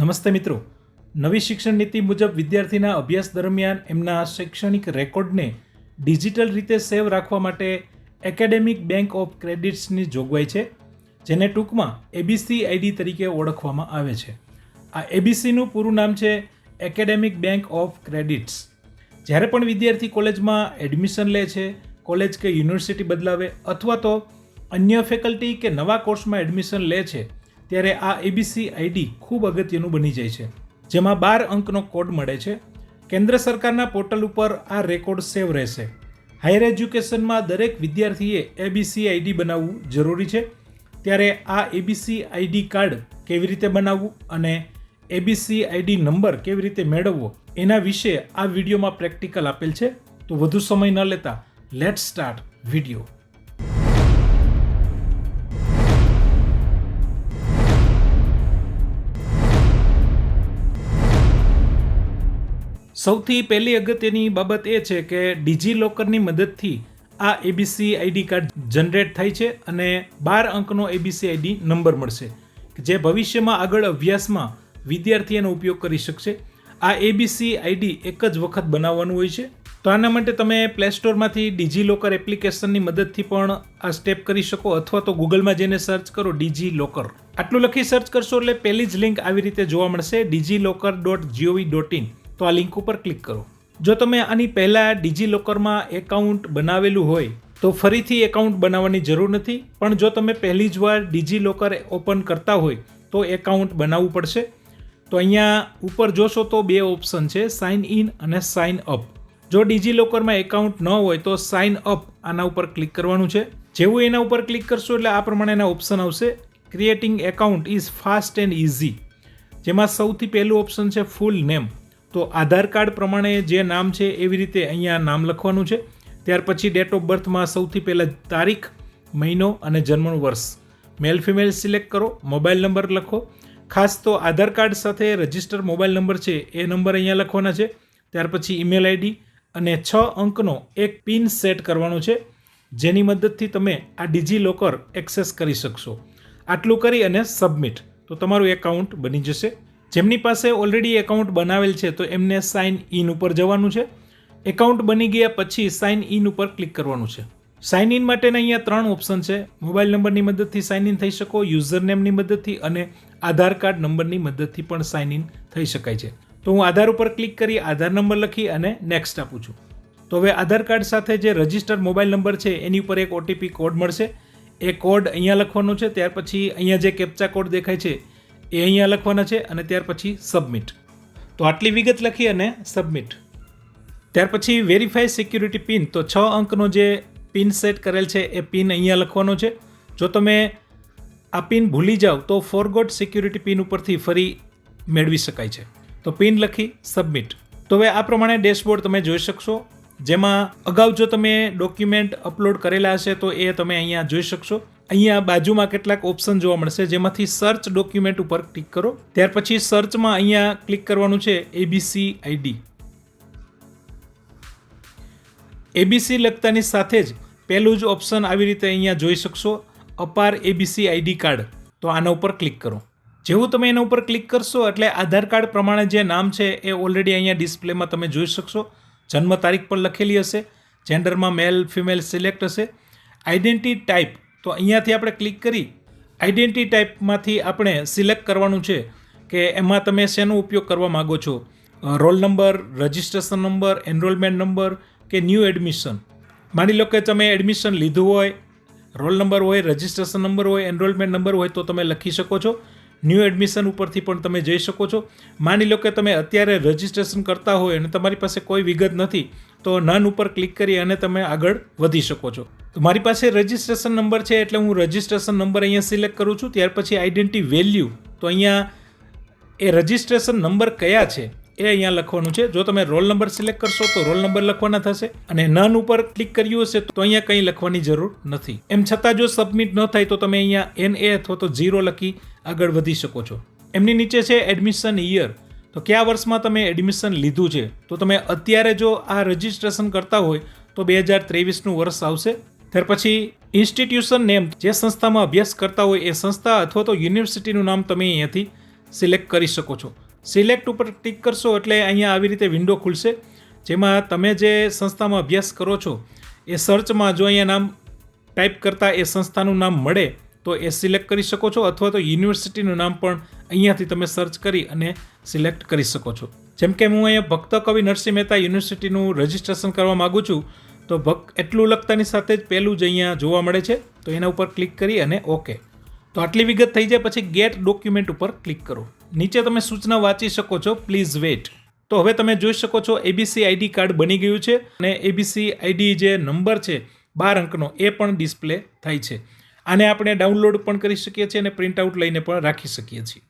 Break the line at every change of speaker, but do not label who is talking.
નમસ્તે મિત્રો. નવી શિક્ષણ નીતિ મુજબ વિદ્યાર્થીના અભ્યાસ દરમિયાન એમના શૈક્ષણિક રેકોર્ડને ડિજિટલ રીતે સેવ રાખવા માટે એકેડેમિક બેંક ઓફ ક્રેડિટ્સની જોગવાઈ છે, જેને ટૂંકમાં એબીસી આઈડી તરીકે ઓળખવામાં આવે છે. આ એબીસીનું પૂરું નામ છે એકેડેમિક બેંક ઓફ ક્રેડિટ્સ. જ્યારે પણ વિદ્યાર્થી કોલેજમાં એડમિશન લે છે, કોલેજ કે યુનિવર્સિટી બદલાવે અથવા તો અન્ય ફેકલ્ટી કે નવા કોર્સમાં એડમિશન લે છે ત્યારે આ એબીસી આઈડી ખૂબ અગત્યનું બની જાય છે, જેમાં બાર અંકનો કોડ મળે છે. કેન્દ્ર સરકારના પોર્ટલ ઉપર આ રેકોર્ડ સેવ રહેશે. હાયર એજ્યુકેશનમાં દરેક વિદ્યાર્થીએ એબીસી આઈડી બનાવવું જરૂરી છે. ત્યારે આ એબીસી આઈડી કાર્ડ કેવી રીતે બનાવવું અને એબીસી આઈડી નંબર કેવી રીતે મેળવવો, એના વિશે આ વિડીયોમાં પ્રેક્ટિકલ આપેલ છે. તો વધુ સમય ન લેતા લેટ સ્ટાર્ટ વીડિયો સૌથી પહેલી અગત્યની બાબત એ છે કે ડિજિલોકરની મદદથી આ એબીસી આઈડી કાર્ડ જનરેટ થાય છે અને બાર અંકનો એબીસી આઈડી નંબર મળશે, જે ભવિષ્યમાં આગળ અભ્યાસમાં વિદ્યાર્થી એનો ઉપયોગ કરી શકશે. આ એબીસી આઈડી એક જ વખત બનાવવાનું હોય છે. તો આના માટે તમે પ્લે સ્ટોરમાંથી ડિજિલોકર એપ્લિકેશનની મદદથી પણ આ સ્ટેપ કરી શકો અથવા તો ગૂગલમાં જઈને સર્ચ કરો ડિજિલોકર. આટલું લખી સર્ચ કરશો એટલે પહેલી જ લિંક આવી રીતે જોવા મળશે, DigiLocker dot gov dot in. તો આ લિંક ઉપર ક્લિક કરો. જો તમે આની પહેલાં ડિજિલોકરમાં એકાઉન્ટ બનાવેલું હોય, તો ફરીથી એકાઉન્ટ બનાવવાની જરૂર નથી. પણ જો તમે પહેલી જ વાર ડિજિલોકર ઓપન કરતા હોય, તો એકાઉન્ટ બનાવવું પડશે. તો અહીંયા ઉપર જોશો તો બે ઓપ્શન છે સાઇન ઇન અને સાઇન અપ જો ડિજિલોકરમાં એકાઉન્ટ ન હોય, તો સાઇન અપ આના ઉપર ક્લિક કરવાનું છે. જેવું એના ઉપર ક્લિક કરશો એટલે આ પ્રમાણેના ઓપ્શન આવશે. Creating account is fast and easy જેમાં સૌથી પહેલું ઓપ્શન છે ફૂલ નેમ તો આધાર કાર્ડ પ્રમાણે જે નામ છે એવી રીતે અહીંયા નામ લખવાનું છે. ત્યાર પછી ડેટ ઓફ બર્થમાં સૌથી પહેલાં તારીખ, મહિનો અને જન્મનું વર્ષ. મેલ ફિમેલ સિલેક્ટ કરો મોબાઈલ નંબર લખો. ખાસ તો આધાર કાર્ડ સાથે રજિસ્ટર મોબાઈલ નંબર છે એ નંબર અહીંયા લખવાના છે. ત્યાર પછી ઈમેલ આઈડી અને છ અંકનો એક પિન સેટ કરવાનો છે. જેની મદદથી તમે આ ડિજી લોકર એક્સેસ કરી શકશો. આટલું કરી અને સબમિટ તો તમારું એકાઉન્ટ બની જશે. જેમની પાસે ઓલરેડી એકાઉન્ટ બનાવેલ છે, તો એમને સાઇન ઇન ઉપર જવાનું છે. એકાઉન્ટ બની ગયા પછી સાઇન ઇન ઉપર ક્લિક કરવાનું છે. સાઇન ઇન માટેના અહીંયા ત્રણ ઓપ્શન છે. મોબાઈલ નંબરની મદદથી સાઇન ઇન થઈ શકો યુઝર નેમની મદદથી અને આધાર કાર્ડ નંબરની મદદથી પણ સાઇન ઇન થઈ શકાય છે. તો હું આધાર ઉપર ક્લિક કરી, આધાર નંબર લખી અને નેક્સ્ટ આપું છું. તો હવે આધાર કાર્ડ સાથે જે રજિસ્ટર મોબાઈલ નંબર છે, એની ઉપર એક ઓટીપી કોડ મળશે. એ કોડ અહીંયા લખવાનો છે, ત્યાર પછી અહીંયા જે કેપ્ચા કોડ દેખાય છે એ અહીંયા લખવાના છે અને ત્યાર પછી સબમિટ તો આટલી વિગત લખી અને સબમિટ ત્યાર પછી વેરીફાઈ સિક્યુરિટી પિન તો છ અંકનો જે પિન સેટ કરેલ છે, એ પિન અહીંયા લખવાનો છે. જો તમે આ પિન ભૂલી જાઓ, તો ફોરગોટ સિક્યુરિટી પિન ઉપરથી ફરી મેળવી શકાય છે. તો પિન લખી સબમિટ તો હવે આ પ્રમાણે ડેશબોર્ડ તમે જોઈ શકશો. જેમાં અગાઉ જો તમે ડોક્યુમેન્ટ અપલોડ કરેલા હશે, તો એ તમે અહીંયા જોઈ શકશો. અહીંયા બાજુમાં કેટલાક ઓપ્શન જોવા મળશે. જેમાંથી સર્ચ ડોક્યુમેન્ટ ઉપર ક્લિક કરો. ત્યાર પછી સર્ચમાં અહીંયા ક્લિક કરવાનું છે એબીસી આઈડી એબીસી લખતાની સાથે જ પહેલું જ ઓપ્શન આવી રીતે અહીંયા જોઈ શકશો. અપાર એબીસી આઈડી કાર્ડ તો આના ઉપર ક્લિક કરો. જેવું તમે એના ઉપર ક્લિક કરશો એટલે આધાર કાર્ડ પ્રમાણે જે નામ છે એ ઓલરેડી અહીંયા ડિસ્પ્લેમાં તમે જોઈ શકશો. જન્મ તારીખ પણ લખેલી હશે. જેન્ડરમાં મેલ ફિમેલ સિલેક્ટ હશે. આઈડેન્ટિટી ટાઈપ તો અહીંયાથી આપણે ક્લિક કરી આઈડેન્ટિટી ટાઈપમાંથી આપણે સિલેક્ટ કરવાનું છે કે એમાં તમે શેનો ઉપયોગ કરવા માગો છો? Roll number registration number enrolment number કે ન્યૂ એડમિશન માની લો કે તમે એડમિશન લીધું હોય, રોલ નંબર હોય રજિસ્ટ્રેશન નંબર હોય એનરોલમેન્ટ નંબર હોય તો તમે લખી શકો છો. ન્યૂ એડમિશન ઉપરથી પણ તમે જઈ શકો છો. માની લો કે તમે અત્યારે રજિસ્ટ્રેશન કરતા હોય અને તમારી પાસે કોઈ વિગત નથી તો નન ઉપર ક્લિક કરી અને તમે આગળ વધી શકો છો. તો મારી પાસે રજિસ્ટ્રેશન નંબર છે એટલે હું રજિસ્ટ્રેશન નંબર અહીંયા સિલેક્ટ કરું છું, ત્યાર પછી આઈડેન્ટિટી વેલ્યુ તો અહીંયા એ રજિસ્ટ્રેશન નંબર કયા છે એ અહીંયા લખવાનું છે. જો તમે રોલ નંબર સિલેક્ટ કરશો તો રોલ નંબર લખવાના થશે અને નન ઉપર ક્લિક કર્યું હશે તો અહીંયા કંઈ લખવાની જરૂર નથી. એમ છતાં જો સબમિટ ન થાય તો તમે અહીંયા એન એ અથવા તો ઝીરો લખી આગળ વધી શકો છો. એમની નીચે છે એડમિશન યર તો કયા વર્ષમાં તમે એડમિશન લીધું છે? તો તમે અત્યારે જો આ રજિસ્ટ્રેશન કરતા હોય, તો બે હજાર ત્રેવીસનું વર્ષ આવશે. ત્યાર પછી ઇન્સ્ટિટ્યુશન નેમ જે સંસ્થામાં અભ્યાસ કરતા હોય, એ સંસ્થા અથવા તો યુનિવર્સિટીનું નામ તમે અહીંયાથી સિલેક્ટ કરી શકો છો. સિલેક્ટ ઉપર ટિક કરશો એટલે અહીંયા આવી રીતે વિન્ડો ખુલશે. જેમાં તમે જે સંસ્થામાં અભ્યાસ કરો છો, એ સર્ચમાં જો અહીંયા નામ ટાઈપ કરતાં એ સંસ્થાનું નામ મળે તો એ સિલેક્ટ કરી શકો છો અથવા તો યુનિવર્સિટીનું નામ પણ અહીંયાથી તમે સર્ચ કરી અને સિલેક્ટ કરી શકો છો. જેમ કે હું અહીંયા ભક્ત કવિ નરસિંહ મહેતા યુનિવર્સિટીનું રજિસ્ટ્રેશન કરવા માગું છું, તો ભક્ત એટલું લખતાની સાથે જ પહેલું જ અહીંયા જોવા મળે છે, તો એના ઉપર ક્લિક કરી અને ઓકે તો આટલી વિગત થઈ જાય, પછી ગેટ ડોક્યુમેન્ટ ઉપર ક્લિક કરો. નીચે તમે સૂચના વાંચી શકો છો પ્લીઝ વેટ તો હવે તમે જોઈ શકો છો એબીસી આઈડી કાર્ડ બની ગયું છે અને એબીસી આઈડી જે નંબર છે, બાર અંકનો, એ પણ ડિસ્પ્લે થાય છે. આને આપણે ડાઉનલોડ પણ કરી શકીએ છીએ અને પ્રિન્ટ આઉટ લઈને પણ રાખી શકીએ છીએ.